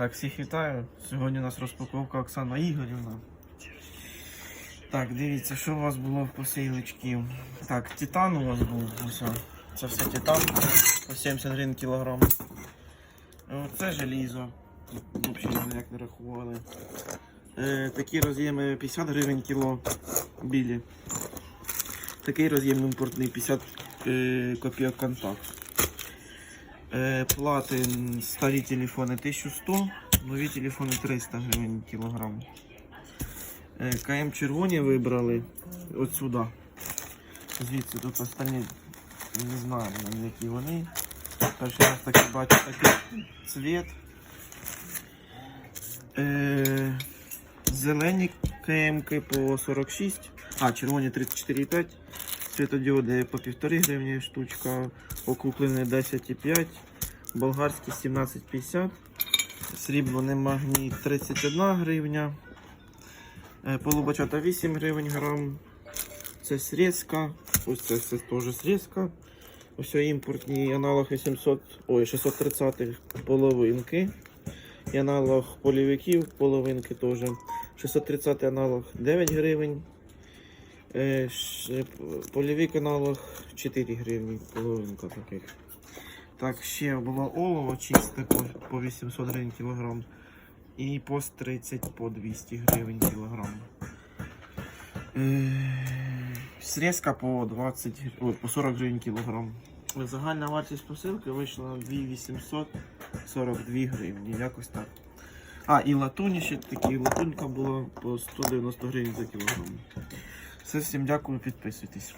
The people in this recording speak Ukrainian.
Так, всіх вітаю. Сьогодні у нас розпаковка Оксана Ігорівна. Так, дивіться, що у вас було в посилочці. Так, титан у вас був. Ось, це все титан по 70 гривень кілограм. Це желізо. Взагалі як не рахували. Е, такі роз'єми 50 гривень кіло білі. Такий роз'єм імпортний 50 е, копійок контакт. Е, плати старі телефони 1100, нові телефони 300 гривень кілограм. Е, КМ червоні вибрали от сюди. Звідси тут останні не знаю, які вони. Перший раз таки бачу такий цвіт. Е, зелені КМки по 46, а червоні 34,5. Світодіоди по 1,5 гривні штучка, окуплений 10,5, болгарський 17,50, срібний магніт 31 гривня, е, полубачата 8 гривень грам, це срезка, ось це все теж срезка, ось імпортні аналог 800, ой, 630 половинки, і аналог полівиків половинки теж, 630 аналог 9 гривень. Е, ш- Польовий каналах 4 гривні, половинка таких. Так, ще було олово чисте по, по 800 гривень кілограм. І пост 30 по 200 гривень кілограм. Е, срезка по 20, гр- ой, по 40 гривень кілограм. Загальна вартість посилки вийшла на 2842 гривні, якось так. А, і латуні ще такі, латунька була по 190 гривень за кілограм. Все, всім дякую, підписуйтесь.